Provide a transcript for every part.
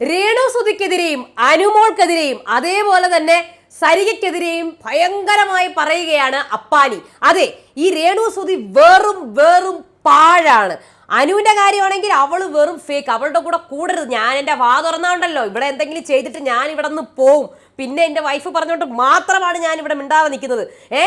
രേണുസുതിക്കെതിരെയും അനുമോൾക്കെതിരെയും അതേപോലെ തന്നെ സരികയ്ക്കെതിരെയും ഭയങ്കരമായി പറയുകയാണ് അപ്പാനി. അതെ ഈ രേണുസുതി വെറും വെറും പാഴാണ്. അനുവിന്റെ കാര്യമാണെങ്കിൽ അവൾ വെറും ഫേക്ക് അവളുടെ കൂടെ കൂടരുത്. ഞാൻ എന്റെ വാ തുറന്നാണ്ടല്ലോ. ഇവിടെ എന്തെങ്കിലും ചെയ്തിട്ട് ഞാൻ ഇവിടെ നിന്ന് പോവും. പിന്നെ എന്റെ വൈഫ് പറഞ്ഞുകൊണ്ട് മാത്രമാണ് ഞാൻ ഇവിടെ മിണ്ടാതെ നിൽക്കുന്നത്. ഏ?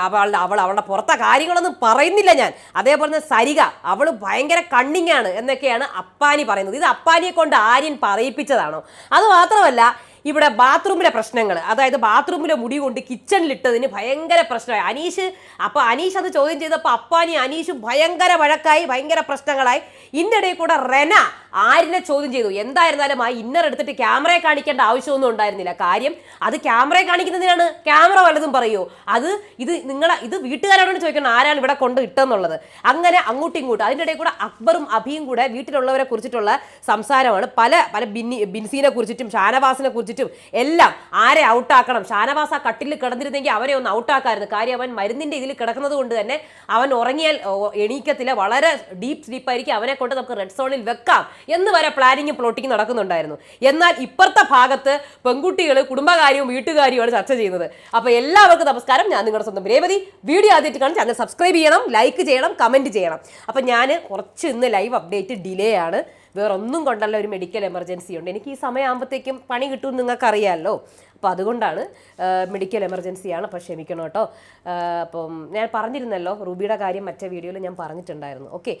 അവൾ അവൾ അവളുടെ പുറത്തെ കാര്യങ്ങളൊന്നും പറയുന്നില്ല ഞാൻ. അതേപോലെ സരിക അവൾ ഭയങ്കര കണ്ണിങ്ങാണ് എന്നൊക്കെയാണ് അപ്പാനി പറയുന്നത്. ഇത് അപ്പാനിയെ കൊണ്ട് ആര്യൻ പറയിപ്പിച്ചതാണോ? അത് മാത്രമല്ല ഇവിടെ ബാത്റൂമിലെ പ്രശ്നങ്ങൾ അതായത് ബാത്റൂമിലെ മുടി കൊണ്ട് കിച്ചണിലിട്ടതിന് ഭയങ്കര പ്രശ്നമായി. അനീഷ് അപ്പൊ അനീഷ് അത് ചോദ്യം ചെയ്തപ്പോൾ അപ്പാനി അനീഷും ഭയങ്കര വഴക്കായി ഭയങ്കര പ്രശ്നങ്ങളായി. ഇതിന്റെ ഇടയിൽ കൂടെ റെന ആരിനെ ചോദ്യം ചെയ്തു? എന്തായിരുന്നാലും ആ ഇന്നർ എടുത്തിട്ട് ക്യാമറയെ കാണിക്കേണ്ട ആവശ്യമൊന്നും ഉണ്ടായിരുന്നില്ല. കാര്യം അത് ക്യാമറയെ കാണിക്കുന്നതിനാണ്. ക്യാമറ വല്ലതും പറയുമോ അത് ഇത് നിങ്ങളെ ഇത് വീട്ടുകാരോട് ചോദിക്കണം ആരാണ് ഇവിടെ കൊണ്ട് ഇട്ടെന്നുള്ളത്. അങ്ങനെ അങ്ങോട്ടും ഇങ്ങോട്ടും. അതിന്റെ ഇടയിൽ കൂടെ അക്ബറും അഭിയും കൂടെ വീട്ടിലുള്ളവരെ കുറിച്ചിട്ടുള്ള സംസാരമാണ്. പല പല ബിന്നി ബിൻസീനെ കുറിച്ചിട്ടും ഷാനവാസിനെ കുറിച്ചിട്ടും എല്ലാം ആരെ ഔട്ടാക്കണം? ഷാനവാസ് ആ കട്ടിലിൽ കിടന്നിരുന്നെങ്കിൽ അവരെ ഒന്ന് ഔട്ടാക്കായിരുന്നു. കാര്യം അവൻ മരുന്നിന്റെ ഇതിൽ കിടക്കുന്നത് കൊണ്ട് തന്നെ അവൻ ഉറങ്ങിയാൽ എണീക്കത്തില്ല. വളരെ ഡീപ്പ് സ്ലീപ്പായിരിക്കും അവനെ കൊണ്ട് നമുക്ക് റെഡ് സോണിൽ വെക്കാം. എന്ന് വരെ പ്ലാനിങ് പ്ലോട്ടിങ് നടക്കുന്നുണ്ടായിരുന്നു. എന്നാൽ ഇപ്പുറത്തെ ഭാഗത്ത് പെൺകുട്ടികൾ കുടുംബകാര്യവും വീട്ടുകാര്യവുമാണ് ചർച്ച ചെയ്യുന്നത്. അപ്പോൾ എല്ലാവർക്കും നമസ്കാരം. ഞാൻ നിങ്ങളുടെ സ്വന്തം രേവതി. വീഡിയോ ആദ്യമായിട്ട് കാണും ചാനൽ സബ്സ്ക്രൈബ് ചെയ്യണം ലൈക്ക് ചെയ്യണം കമന്റ് ചെയ്യണം. അപ്പോൾ ഞാൻ കുറച്ച് ഇന്ന് ലൈവ് അപ്ഡേറ്റ് ഡിലേ ആണ്. വേറൊന്നും കൊണ്ടല്ല ഒരു മെഡിക്കൽ എമർജൻസി ഉണ്ട്. എനിക്ക് ഈ സമയമാകുമ്പോഴത്തേക്കും പണി കിട്ടുമെന്ന് നിങ്ങൾക്ക് അറിയാമല്ലോ അപ്പോൾ അതുകൊണ്ടാണ് മെഡിക്കൽ എമർജൻസിയാണ് അപ്പോൾ ക്ഷമിക്കണം കേട്ടോ. അപ്പം ഞാൻ പറഞ്ഞിരുന്നല്ലോ റൂബിയുടെ കാര്യം മറ്റേ വീഡിയോയിൽ ഞാൻ പറഞ്ഞിട്ടുണ്ടായിരുന്നു. ഓക്കെ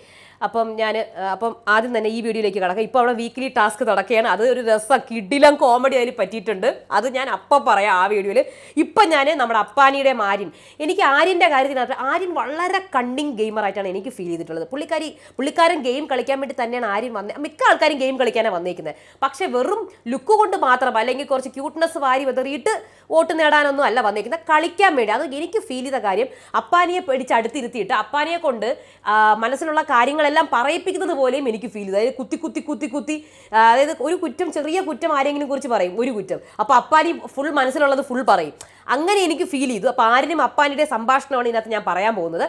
അപ്പം ഞാൻ അപ്പം ആദ്യം തന്നെ ഈ വീഡിയോയിലേക്ക് കടക്കാം. ഇപ്പോൾ അവിടെ വീക്ക്ലി ടാസ്ക് നടക്കുകയാണ്. അത് ഒരു രസം കിഡിലം കോമഡി അതിൽ പറ്റിയിട്ടുണ്ട്. അത് ഞാൻ അപ്പം പറയാം ആ വീഡിയോയിൽ. ഇപ്പം ഞാൻ നമ്മുടെ അപ്പാനിയുടെ ആര്യൻ എനിക്ക് ആര്യന്റെ കാര്യത്തിനകത്ത് ആര്യൻ വളരെ കണ്ണിങ് ഗെയിമറായിട്ടാണ് എനിക്ക് ഫീൽ ചെയ്തിട്ടുള്ളത്. പുള്ളിക്കാരി പുള്ളിക്കാരൻ ഗെയിം കളിക്കാൻ വേണ്ടി തന്നെയാണ് ആര്യൻ വന്നത് മിക്ക ആൾക്കാരും ഗെയിം കളിക്കാനാണ് വന്നേക്കുന്നത്. പക്ഷേ വെറും ലുക്ക് കൊണ്ട് മാത്രം അല്ലെങ്കിൽ കുറച്ച് ക്യൂട്ട്നെസ് വാരി വെതറിയിട്ട് വോട്ട് നേടാനൊന്നും അല്ല വന്നേക്കുന്നത്. കളിക്കാൻ വേണ്ടി. അത് എനിക്ക് ഫീൽ ചെയ്ത കാര്യം അപ്പാനിയെ പിടിച്ച് അടുത്തിരുത്തിയിട്ട് അപ്പാനിയെ കൊണ്ട് മനസ്സിലുള്ള കാര്യങ്ങളെല്ലാം പറയിപ്പിക്കുന്നത് പോലെയും എനിക്ക് ഫീൽ ചെയ്തു. അതായത് കുത്തി കുത്തി കുത്തി കുത്തി അതായത് ഒരു കുറ്റം ചെറിയ കുറ്റം ആരെങ്കിലും കുറിച്ച് പറയും. ഒരു കുറ്റം. അപ്പോൾ അപ്പാനി ഫുൾ മനസ്സിലുള്ളത് ഫുൾ പറയും. അങ്ങനെ എനിക്ക് ഫീൽ ചെയ്തു. അപ്പോൾ ആരിനും അപ്പാനിയുടെ സംഭാഷണമാണ് ഇതിനകത്ത് ഞാൻ പറയാൻ പോകുന്നത്.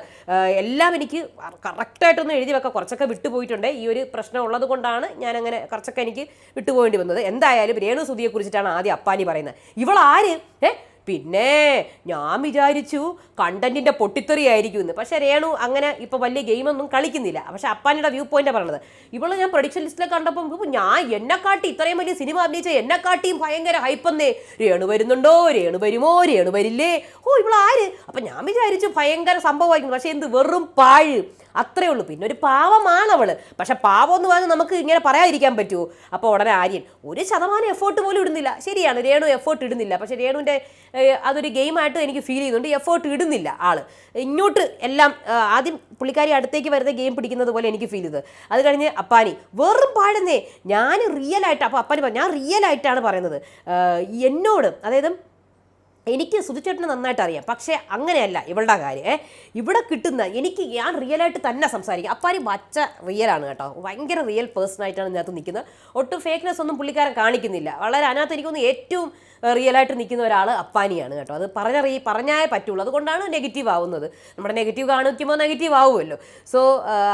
എല്ലാം എനിക്ക് കറക്റ്റായിട്ടൊന്നും എഴുതി വെക്കാം. കുറച്ചൊക്കെ വിട്ടുപോയിട്ടുണ്ട് ഈ ഒരു പ്രശ്നം ഉള്ളത് കൊണ്ടാണ് ഞാൻ അങ്ങനെ കുറച്ചൊക്കെ എനിക്ക് വിട്ടുപോകേണ്ടി വന്നത്. എന്തായാലും രേണു സുധിയെക്കുറിച്ചിട്ടാണ് ആദ്യം അപ്പാനി പറയുന്നത്. ഇവളാര്? ഏഹ് പിന്നെ ഞാൻ വിചാരിച്ചു കണ്ടന്റിന്റെ പൊട്ടിത്തെറി ആയിരിക്കും എന്ന് പക്ഷെ രേണു അങ്ങനെ ഇപ്പൊ വലിയ ഗെയിമൊന്നും കളിക്കുന്നില്ല. പക്ഷെ അപ്പാനിയുടെ വ്യൂ പോയിന്റ് പറഞ്ഞത്. ഇവൾ ഞാൻ പ്രൊഡിക്ഷൻ ലിസ്റ്റിലെ കണ്ടപ്പോൾ ഞാൻ എന്നെക്കാട്ടി ഇത്രയും വലിയ സിനിമ അഭിനയിച്ച എന്നെക്കാട്ടിയും ഭയങ്കര ഹൈപ്പെന്നേ രേണു വരുന്നുണ്ടോ? രേണു വരുമോ? രേണു വരില്ലേ? ഓ ഇവളാര്? അപ്പൊ ഞാൻ വിചാരിച്ചു ഭയങ്കര സംഭവമായിരിക്കും. പക്ഷെ എന്ത് വെറും പാഴ്. അത്രേ ഉള്ളൂ. പിന്നെ ഒരു പാവമാണ് അവൾ പക്ഷെ പാവം എന്ന് പറഞ്ഞാൽ നമുക്ക് ഇങ്ങനെ പറയാതിരിക്കാൻ പറ്റുമോ? അപ്പോൾ ഉടനെ ആര്യൻ ഒരു ശതമാനം എഫേർട്ട് പോലും ഇടുന്നില്ല. ശരിയാണ് രേണു എഫേർട്ട് ഇടുന്നില്ല. പക്ഷെ രേണുവിന്റെ അതൊരു ഗെയിമായിട്ട് എനിക്ക് ഫീൽ ചെയ്യുന്നുണ്ട്. എഫേർട്ട് ഇടുന്നില്ല ആൾ. ഇങ്ങോട്ട് എല്ലാം ആദ്യം പുള്ളിക്കാരി അടുത്തേക്ക് വരുന്ന ഗെയിം പിടിക്കുന്നത് പോലെ എനിക്ക് ഫീൽ ചെയ്തത്. അത് കഴിഞ്ഞ് അപ്പാനി വെറും പാടുന്നേ. ഞാൻ റിയൽ ആയിട്ട് അപ്പോൾ അപ്പാനി പറഞ്ഞു, ഞാൻ റിയൽ ആയിട്ടാണ് പറയുന്നത്. എന്നോട് അതായത് എനിക്ക് സുധിച്ചേട്ടന് നന്നായിട്ട് അറിയാം പക്ഷേ അങ്ങനെയല്ല ഇവളുടെ കാര്യം. ഏ ഇവിടെ കിട്ടുന്ന എനിക്ക് ഞാൻ റിയലായിട്ട് തന്നെ സംസാരിക്കും. അപ്പാരി വച്ച റിയലാണ് കേട്ടോ. ഭയങ്കര റിയൽ പേഴ്സൺ ആയിട്ടാണ് ഇതിനകത്ത് നിൽക്കുന്നത്. ഒട്ടും ഫേക്ക്നെസ് ഒന്നും പുള്ളിക്കാരൻ കാണിക്കുന്നില്ല. വളരെ അതിനകത്ത് എനിക്കൊന്ന് ഏറ്റവും റിയലായിട്ട് നിൽക്കുന്ന ഒരാൾ അപ്പാനിയാണ് കേട്ടോ. അത് പറഞ്ഞറിയ പറഞ്ഞാലേ പറ്റുള്ളൂ. അതുകൊണ്ടാണ് നെഗറ്റീവ് ആവുന്നത്. നമ്മുടെ നെഗറ്റീവ് കാണിക്കുമ്പോൾ നെഗറ്റീവ് ആവുമല്ലോ. സോ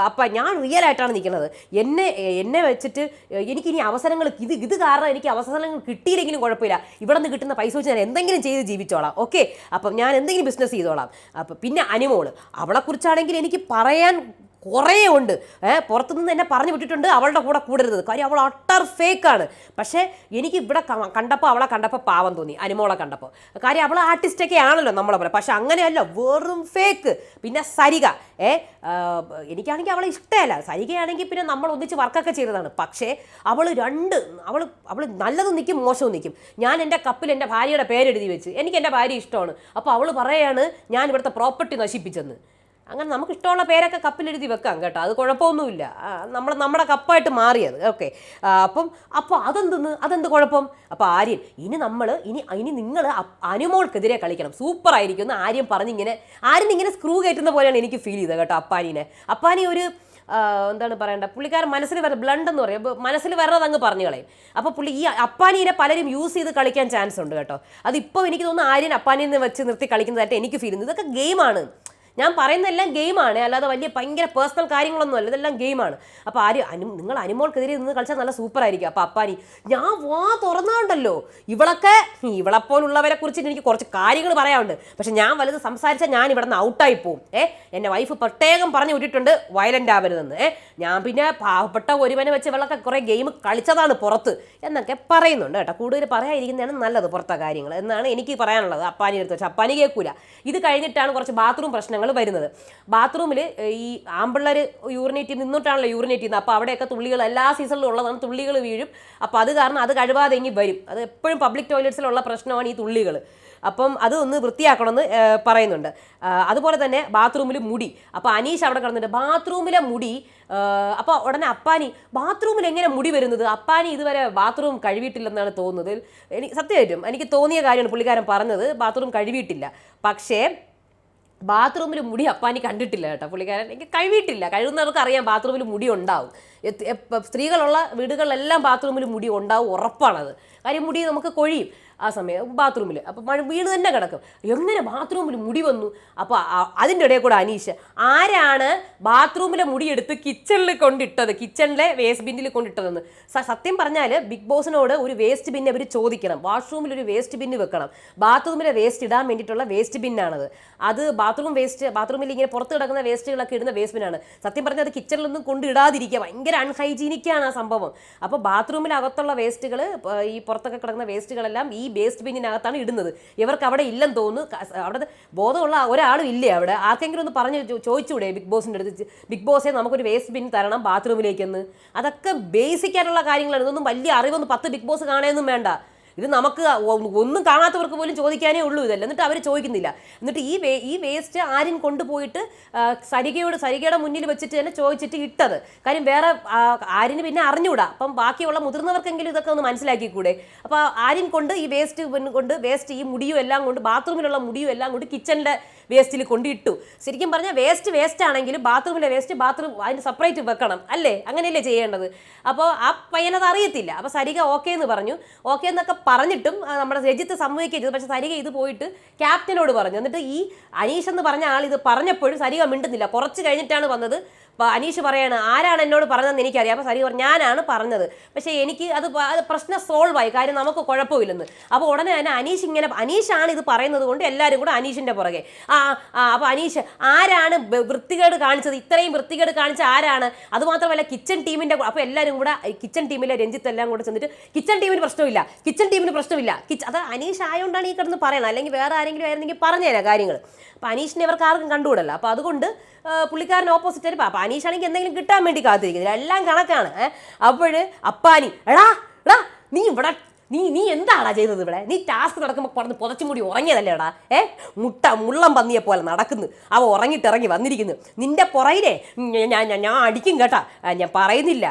അപ്പം ഞാൻ റിയലായിട്ടാണ് നിൽക്കുന്നത്. എന്നെ എന്നെ വെച്ചിട്ട് എനിക്കിനി അവസരങ്ങൾ ഇത് ഇത് കാരണം എനിക്ക് അവസരങ്ങൾ കിട്ടിയില്ലെങ്കിലും കുഴപ്പമില്ല. ഇവിടെ നിന്ന് കിട്ടുന്ന പൈസ വെച്ച് ഞാൻ എന്തെങ്കിലും ചെയ്ത് ജീവിച്ചോളാം. ഓക്കെ അപ്പം ഞാൻ എന്തെങ്കിലും ബിസിനസ് ചെയ്തോളാം. അപ്പം പിന്നെ അനിമോൾ അവളെക്കുറിച്ചാണെങ്കിൽ എനിക്ക് പറയാൻ കുറേ ഉണ്ട്. പുറത്തുനിന്ന് എന്നെ പറഞ്ഞു വിട്ടിട്ടുണ്ട് അവളുടെ കൂടെ കൂടരുത്. കാര്യം അവൾ അട്ടർ ഫേക്കാണ് പക്ഷേ എനിക്ക് ഇവിടെ കണ്ടപ്പോൾ അവളെ കണ്ടപ്പോൾ പാവം തോന്നി അനിമോളെ കണ്ടപ്പോൾ കാര്യം അവൾ ആർട്ടിസ്റ്റൊക്കെ ആണല്ലോ നമ്മളെ പോലെ. പക്ഷെ അങ്ങനെയല്ല വെറും ഫേക്ക് പിന്നെ സരിക ഏ എനിക്കാണെങ്കിൽ അവളെ ഇഷ്ടമല്ല. സരികയാണെങ്കിൽ പിന്നെ നമ്മൾ ഒന്നിച്ച് വർക്കൊക്കെ ചെയ്തതാണ്. പക്ഷേ അവൾ രണ്ട് അവൾ അവൾ നല്ലതും നിൽക്കും മോശവും നിൽക്കും ഞാൻ എന്റെ കപ്പിൽ എന്റെ ഭാര്യയുടെ പേരെഴുതി വെച്ച് എനിക്ക് എന്റെ ഭാര്യ ഇഷ്ടമാണ്. അപ്പോൾ അവൾ പറയാണ് ഞാൻ ഇവിടുത്തെ പ്രോപ്പർട്ടി നശിപ്പിച്ചെന്ന്. അങ്ങനെ നമുക്ക് ഇഷ്ടമുള്ള പേരൊക്കെ കപ്പിലെഴുതി വെക്കാം കേട്ടോ. അത് കുഴപ്പമൊന്നുമില്ല. നമ്മൾ നമ്മുടെ കപ്പായിട്ട് മാറിയത്. ഓക്കെ. അപ്പം അപ്പോൾ അതെന്തെന്ന്? അതെന്ത് കുഴപ്പം? അപ്പോൾ ആര്യൻ ഇനി നമ്മൾ ഇനി ഇനി നിങ്ങൾ അനുമോൾക്കെതിരെ കളിക്കണം. സൂപ്പർ ആയിരിക്കും എന്ന് ആര്യൻ പറഞ്ഞിങ്ങനെ ആര്യൻ ഇങ്ങനെ സ്ക്രൂ കയറ്റുന്ന പോലെയാണ് എനിക്ക് ഫീൽ ചെയ്തത് കേട്ടോ അപ്പാനീനെ. അപ്പാനി ഒരു എന്താണ് പറയണ്ട? പുള്ളിക്കാരൻ മനസ്സിൽ വര ബ്ലണ്ട് എന്ന് പറയും. മനസ്സിൽ വരണത് അങ്ങ് പറഞ്ഞു കളയും. അപ്പോൾ പുള്ളി ഈ അപ്പാനീനെ പലരും യൂസ് ചെയ്ത് കളിക്കാൻ ചാൻസ് ഉണ്ട് കേട്ടോ. അതിപ്പോൾ എനിക്ക് തോന്നുന്നു ആര്യൻ അപ്പാനിന്ന് വെച്ച് നിർത്തി കളിക്കുന്നതായിട്ട് എനിക്ക് ഫീൽ ചെയ്യുന്നത് ഇതൊക്കെ ഗെയിമാണ് ഞാൻ പറയുന്നതെല്ലാം ഗെയിമാണ്. അല്ലാതെ വലിയ ഭയങ്കര പേഴ്സണൽ കാര്യങ്ങളൊന്നും അല്ല. ഇതെല്ലാം ഗെയിമാണ്. അപ്പോൾ ആര് അനു നിങ്ങൾ അനുമോൾക്കെതിരെ നിന്ന് കളിച്ചാൽ നല്ല സൂപ്പർ ആയിരിക്കും അപ്പോൾ അപ്പാനി ഞാൻ വാ തുറന്നാണ്ടല്ലോ. ഇവളൊക്കെ ഇവളെപ്പോലുള്ളവരെ കുറിച്ച് എനിക്ക് കുറച്ച് കാര്യങ്ങൾ പറയാനുണ്ട്. പക്ഷേ ഞാൻ വലുത് സംസാരിച്ചാൽ ഞാൻ ഇവിടെ നിന്ന് ഔട്ടായി പോവും. ഏ എന്റെ വൈഫ് പ്രത്യേകം പറഞ്ഞു വിട്ടിട്ടുണ്ട് വയലന്റ് ആവരുതെന്ന്. ഏ ഞാൻ പിന്നെ പാവപ്പെട്ട ഒരുവനെ വെച്ച് ഇവളൊക്കെ കുറേ ഗെയിം കളിച്ചതാണ് പുറത്ത് എന്നൊക്കെ പറയുന്നുണ്ട് കേട്ടോ. കൂടുതൽ പറയാതിരിക്കുന്നതാണ് നല്ലത് പുറത്തെ കാര്യങ്ങൾ എന്നാണ് എനിക്ക് പറയാനുള്ളത്. അപ്പാനി എടുത്ത് വെച്ചാൽ അപ്പാനി കേൾക്കൂല. ഇത് കഴിഞ്ഞിട്ടാണ് കുറച്ച് ബാത്റൂം പ്രശ്നങ്ങൾ വരുന്നത്. ബാത്റൂമിൽ ഈ ആമ്പിള്ളേർ യൂറിനേറ്റ് നിന്നിട്ടാണല്ലോ യൂറിനേറ്റ് ചെയ്യുന്നത്. അപ്പോൾ അവിടെയൊക്കെ തുള്ളികൾ എല്ലാ സീസണിലും ഉള്ളതാണ്. തുള്ളികൾ വീഴും. അപ്പോൾ അത് കാരണം അത് കഴിവാതെ ഇങ്ങി വരും. അത് എപ്പോഴും പബ്ലിക് ടോയ്ലറ്റ്സിലുള്ള പ്രശ്നമാണ് ഈ തുള്ളികൾ അപ്പം അതൊന്ന് വൃത്തിയാക്കണമെന്ന് പറയുന്നുണ്ട്. അതുപോലെ തന്നെ ബാത്റൂമിൽ മുടി. അപ്പോൾ അനീഷ് അവിടെ കിടന്നിട്ട് ബാത്റൂമിലെ മുടി അപ്പോൾ ഉടനെ അപ്പാനി ബാത്റൂമിൽ എങ്ങനെ മുടി വരുന്നത്? അപ്പാനി ഇതുവരെ ബാത്റൂം കഴുകിയിട്ടില്ലെന്നാണ് തോന്നുന്നത്. എനിക്ക് സത്യമായിട്ടും എനിക്ക് തോന്നിയ കാര്യമാണ് പുള്ളിക്കാരൻ പറഞ്ഞത്. ബാത്റൂം കഴുകിയിട്ടില്ല പക്ഷേ ബാത്റൂമിൽ മുടി അപ്പാനി കണ്ടിട്ടില്ല കേട്ടോ പുള്ളിക്കാരൻ. എനിക്ക് കഴിവിട്ടില്ല. കഴിവുന്നവർക്ക് അറിയാം ബാത്റൂമിൽ മുടി ഉണ്ടാവും. സ്ത്രീകളുള്ള വീടുകളിലെല്ലാം ബാത്റൂമിൽ മുടി ഉണ്ടാവും ഉറപ്പാണത്. കാര്യം മുടി നമുക്ക് കൊഴിയും ആ സമയം ബാത്റൂമിൽ. അപ്പോൾ മഴ വീണ് തന്നെ കിടക്കും. എങ്ങനെ ബാത്റൂമിൽ മുടി വന്നു? അപ്പോൾ അതിന്റെ ഇടയിൽ കൂടെ അനീഷ് ആരാണ് ബാത്റൂമിലെ മുടി എടുത്ത് കിച്ചണിൽ കൊണ്ടിട്ടത്? കിച്ചണിലെ വേസ്റ്റ് ബിന്നിൽ കൊണ്ടിട്ടതെന്ന്. സത്യം പറഞ്ഞാൽ ബിഗ് ബോസിനോട് ഒരു വേസ്റ്റ് ബിൻ അവർ ചോദിക്കണം. വാഷ്റൂമിൽ ഒരു വേസ്റ്റ് ബിന്ന് വെക്കണം. ബാത്റൂമിലെ വേസ്റ്റ് ഇടാൻ വേണ്ടിയിട്ടുള്ള വേസ്റ്റ് ബിന്നാണത്. അത് ബാത്റൂം വേസ്റ്റ് ബാത്റൂമിൽ ഇങ്ങനെ പുറത്ത് കിടക്കുന്ന വേസ്റ്റുകളൊക്കെ ഇടുന്ന വേസ്റ്റ് ബിന്നാണ്. സത്യം പറഞ്ഞാൽ അത് കിച്ചണിലൊന്നും കൊണ്ട് ഇടാതിരിക്കുക ഭയങ്കര അൺഹൈജീനിക്കാണ് ആ സംഭവം. അപ്പോൾ ബാത്റൂമിനകത്തുള്ള വേസ്റ്റുകൾ ഈ പുറത്തൊക്കെ കിടക്കുന്ന വേസ്റ്റുകളെല്ലാം ഈ വേസ്റ്റ് ബിന്നിനകത്താണ് ഇടുന്നത്. ഇവർക്ക് അവിടെ ഇല്ലെന്ന് തോന്നുന്നു. അവിടെ ബോധമുള്ള ഒരാളും ഇല്ലേ അവിടെ? ആർക്കെങ്കിലും ഒന്ന് പറഞ്ഞ് ചോദിച്ചുകൂടെ ബിഗ് ബോസിന്റെ അടുത്ത് ബിഗ് ബോസെ നമുക്കൊരു വേസ്റ്റ് ബിൻ തരണം ബാത്റൂമിലേക്കെന്ന്? അതൊക്കെ ബേസിക് ആയിട്ടുള്ള കാര്യങ്ങളാണ്. ഇതൊന്നും വലിയ അറിവൊന്നും പത്ത് ബിഗ് ബോസ് കാണാനൊന്നും വേണ്ട. ഇത് നമുക്ക് ഒന്നും കാണാത്തവർക്ക് പോലും ചോദിക്കാനേ ഉള്ളൂ ഇതല്ല. എന്നിട്ട് അവർ ചോദിക്കുന്നില്ല. എന്നിട്ട് ഈ വേ ഈ വേസ്റ്റ് ആരും കൊണ്ടുപോയിട്ട് സരികയോട് സരികയുടെ മുന്നിൽ വെച്ചിട്ട് തന്നെ ചോദിച്ചിട്ട് ഇട്ടത്. കാര്യം വേറെ ആരിന് പിന്നെ അറിഞ്ഞുകൂടാ അപ്പം ബാക്കിയുള്ള മുതിർന്നവർക്കെങ്കിലും ഇതൊക്കെ ഒന്ന് മനസ്സിലാക്കിക്കൂടെ? അപ്പോൾ ആരും കൊണ്ട് ഈ വേസ്റ്റ് കൊണ്ട് വേസ്റ്റ് ഈ മുടിയും എല്ലാം കൊണ്ട് ബാത്റൂമിലുള്ള മുടിയും എല്ലാം കൊണ്ട് കിച്ചണിന്റെ വേസ്റ്റിൽ കൊണ്ടിട്ടു ശരിക്കും പറഞ്ഞാൽ വേസ്റ്റ് വേസ്റ്റ് ആണെങ്കിലും ബാത്റൂമിലെ വേസ്റ്റ് ബാത്റൂം അതിന് സെപ്പറേറ്റ് വെക്കണം. അല്ലേ? അങ്ങനെയല്ലേ ചെയ്യേണ്ടത്. അപ്പോൾ ആ പയ്യനത് അറിയത്തില്ല. അപ്പോൾ സരിക ഓക്കേ എന്ന് പറഞ്ഞു. ഓക്കെ എന്നൊക്കെ പറഞ്ഞിട്ടും നമ്മുടെ രജിത്ത് സമ്മതിക്കുകയും ചെയ്തു. പക്ഷേ സരിക ഇത് പോയിട്ട് ക്യാപ്റ്റനോട് പറഞ്ഞു. എന്നിട്ട് ഈ അനീഷ് എന്ന് പറഞ്ഞ ആൾ ഇത് പറഞ്ഞപ്പോഴും സരിക മിണ്ടുന്നില്ല. കുറച്ച് കഴിഞ്ഞിട്ടാണ് വന്നത്. അനീഷ് പറയാണ് ആരാണ് എന്നോട് പറഞ്ഞതെന്ന് എനിക്കറിയാം. അപ്പോൾ സരി പറഞ്ഞു ഞാനാണ് പറഞ്ഞത്. പക്ഷേ എനിക്ക് അത് അത് പ്രശ്നം സോൾവ് ആയി. കാര്യം നമുക്ക് കുഴപ്പമില്ലെന്ന്. അപ്പോൾ ഉടനെ തന്നെ അനീഷ് ഇങ്ങനെ അനീഷാണ് ഇത് പറയുന്നത് കൊണ്ട് എല്ലാവരും കൂടെ അനീഷിന്റെ പുറകെ. ആ ആ അപ്പോൾ അനീഷ് ആരാണ് വൃത്തികേട് കാണിച്ചത്? ഇത്രയും വൃത്തികേട് കാണിച്ച ആരാണ്? അതുമാത്രമല്ല കിച്ചൺ ടീമിന്റെ അപ്പോൾ എല്ലാവരും കൂടെ കിച്ചൺ ടീമിലെ രഞ്ജിത്ത് എല്ലാം കൂടെ ചെന്നിട്ട് കിച്ചൺ ടീമിന് പ്രശ്നമില്ല കിച്ചൺ ടീമിന് പ്രശ്നമില്ല. കിച്ച് അത് അനീഷ് ആയതുകൊണ്ടാണ് ഈ കിടന്ന് പറയണം അല്ലെങ്കിൽ വേറെ ആരെങ്കിലും ആയിരുന്നെങ്കിൽ പറഞ്ഞുതരാം കാര്യങ്ങൾ അപ്പോൾ അനീഷിനെ ഇവർക്ക് ആർക്കും കണ്ടുകൂടല്ല. അപ്പോൾ അതുകൊണ്ട് പുള്ളിക്കാരൻ ഓപ്പോസിറ്റ് ആയിട്ട് അപ്പോൾ അനീഷാണെങ്കിൽ എന്തെങ്കിലും കിട്ടാൻ വേണ്ടി കാത്തിരിക്കുന്നത് എല്ലാം കണക്കാണ്. അപ്പോൾ അപ്പാനി എടാ എടാ നീ ഇവിടെ നീ നീ എന്താടാ ചെയ്തത് ഇവിടെ? നീ ടാസ്ക് നടക്കുമ്പോൾ പറഞ്ഞ് പുതച്ചും മുടി ഉറങ്ങിയതല്ലേ എടാ ഏ? മുട്ട മുള്ളം പന്നിയെ പോലെ നടക്കുന്നു. അവ ഉറങ്ങിയിട്ട് ഇറങ്ങി വന്നിരിക്കുന്നു. നിന്റെ പുറയിലെ ഞാൻ ഞാൻ ഞാൻ അടിക്കും കേട്ടാ. ഞാൻ പറയുന്നില്ല.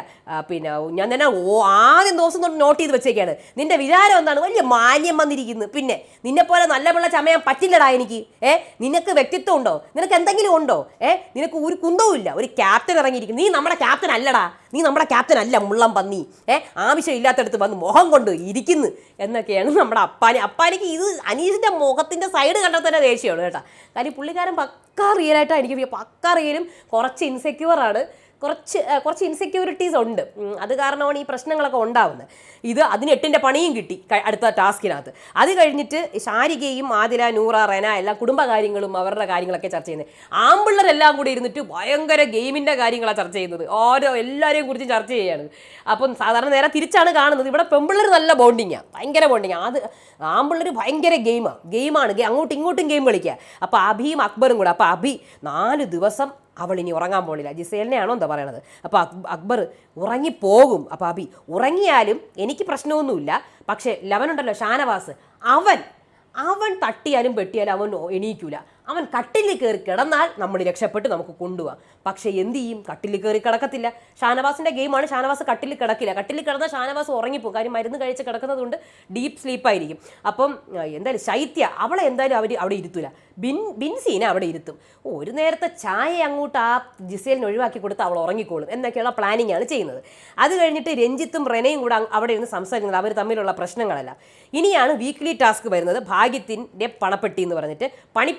പിന്നെ ഞാൻ തന്നെ ഓ ആദ്യം ദിവസം തൊട്ട് നോട്ട് ചെയ്ത് വെച്ചേക്കാണ്. നിന്റെ വിചാരം എന്താണ്? വലിയ മാന്യം വന്നിരിക്കുന്നു. പിന്നെ നിന്നെ പോലെ നല്ല പിള്ള ചമയാൻ പറ്റില്ലടാ എനിക്ക്. ഏ? നിനക്ക് വ്യക്തിത്വം ഉണ്ടോ? നിനക്ക് എന്തെങ്കിലും ഉണ്ടോ? ഏ? നിനക്ക് ഒരു കുന്തവും ഇല്ല ഒരു ക്യാപ്റ്റൻ ഇറങ്ങിയിരിക്കുന്നു. നീ നമ്മുടെ ക്യാപ്റ്റൻ അല്ലടാ. നീ നമ്മുടെ ക്യാപ്റ്റൻ അല്ല മുള്ളം പന്നി. ഏ ആവശ്യമില്ലാത്തടത്ത് വന്ന് മുഖം കൊണ്ട് ഇരിക്കുന്നു എന്നൊക്കെയാണ് നമ്മുടെ അപ്പാനി. അപ്പാനിക്ക് ഇത് അനീഷിന്റെ മുഖത്തിന്റെ സൈഡ് കണ്ടാൽ തന്നെ ദേഷ്യമാണ് കേട്ടോ. കാര്യം പുള്ളിക്കാരൻ പക്കാ റിയലായിട്ടാണ് എനിക്ക് പക്കാ റിയലും കുറച്ച് ഇൻസെക്യൂർ ആണ്. കുറച്ച് കുറച്ച് ഇൻസെക്യൂരിറ്റീസ് ഉണ്ട്. അത് കാരണമാണ് ഈ പ്രശ്നങ്ങളൊക്കെ ഉണ്ടാവുന്നത്. ഇത് അതിന് എട്ടിന്റെ പണിയും കിട്ടി അടുത്ത ടാസ്കിനകത്ത്. അത് കഴിഞ്ഞിട്ട് ശാരികയും ആദില നൂറ റെന എല്ലാ കുടുംബകാര്യങ്ങളും അവരുടെ കാര്യങ്ങളൊക്കെ ചർച്ച ചെയ്യുന്നത്. ആമ്പിള്ളരെല്ലാം കൂടി ഇരുന്നിട്ട് ഭയങ്കര ഗെയിമിന്റെ കാര്യങ്ങളാണ് ചർച്ച ചെയ്യുന്നത്. ഓരോ എല്ലാവരെയും കുറിച്ച് ചർച്ച ചെയ്യാണ്. അപ്പം സാധാരണ നേരെ തിരിച്ചാണ് കാണുന്നത്. ഇവിടെ പെമ്പിള്ളർ നല്ല ബോണ്ടിങ്ങാണ് ഭയങ്കര ബോണ്ടിങ് അത് ആമ്പിള്ളർ ഭയങ്കര ഗെയിമാണ്. ഗെയിമാണ് അങ്ങോട്ടും ഇങ്ങോട്ടും ഗെയിം കളിക്കുക അപ്പോൾ അഭിയും അക്ബറും കൂടെ. അപ്പോൾ അഭി നാല് ദിവസം അവൾ ഇനി ഉറങ്ങാൻ പോണില്ല. ജിസേലിനെയാണോ എന്താ പറയണത്? അപ്പോൾ അക്ബർ ഉറങ്ങിപ്പോകും. അപ്പോൾ അബി ഉറങ്ങിയാലും എനിക്ക് പ്രശ്നമൊന്നുമില്ല. പക്ഷേ ലവനുണ്ടല്ലോ ഷാനവാസ്. അവൻ അവൻ തട്ടിയാലും പെട്ടിയാലും അവൻ എണീക്കൂല. അവൻ കട്ടിലിൽ കയറി കിടന്നാൽ നമ്മൾ രക്ഷപ്പെട്ട് നമുക്ക് കൊണ്ടുപോകാം പക്ഷേ എന്ത് ചെയ്യും? കട്ടിലിൽ കയറി കിടക്കത്തില്ല. ഷാനവാസിന്റെ ഗെയിമാണ് ഷാനവാസ് കട്ടിലിൽ കിടക്കില്ല. കട്ടിലിൽ കിടന്നാൽ ഷാനവാസ് ഉറങ്ങിപ്പോകും. കാര്യം മരുന്ന് കഴിച്ച് കിടക്കുന്നതുകൊണ്ട് ഡീപ്പ് സ്ലീപ്പായിരിക്കും അപ്പം എന്തായാലും ശൈത്യ അവളെ എന്തായാലും അവർ അവിടെ ഇരുത്തൂല. ബിൻ ബിൻസീനെ അവിടെ ഇരുത്തും. ഒരു നേരത്തെ ചായ അങ്ങോട്ട് ആ ജിസേലിന് ഒഴിവാക്കി കൊടുത്ത് അവൾ ഉറങ്ങിക്കോളും. എന്നൊക്കെയുള്ള പ്ലാനിങ് ആണ് ചെയ്യുന്നത്. അത് കഴിഞ്ഞിട്ട് രഞ്ജിത്തും റെനയും കൂടെ അവിടെ ഇരുന്ന് സംസാരിക്കുന്നത് അവർ തമ്മിലുള്ള പ്രശ്നങ്ങളല്ല. ഇനിയാണ് വീക്ക്ലി ടാസ്ക് വരുന്നത്. ഭാഗ്യത്തിന്റെ പണപ്പെട്ടി എന്ന് പറഞ്ഞിട്ട് പണി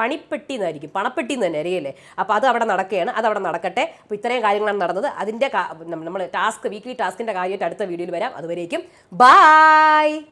പണിപ്പെട്ടി എന്നായിരിക്കും പണപ്പെട്ടി എന്ന് തന്നെ അറിയില്ലേ? അപ്പോൾ അത് അവിടെ നടക്കുകയാണ്. അത് അവിടെ നടക്കട്ടെ. അപ്പോൾ ഇത്രയും കാര്യങ്ങളാണ് നടന്നത്. അതിന്റെ നമ്മൾ ടാസ്ക് വീക്ക്ലി ടാസ്കിന്റെ കാര്യമായിട്ട് അടുത്ത വീഡിയോയിൽ വരാം. അതുവരേക്കും ബായ്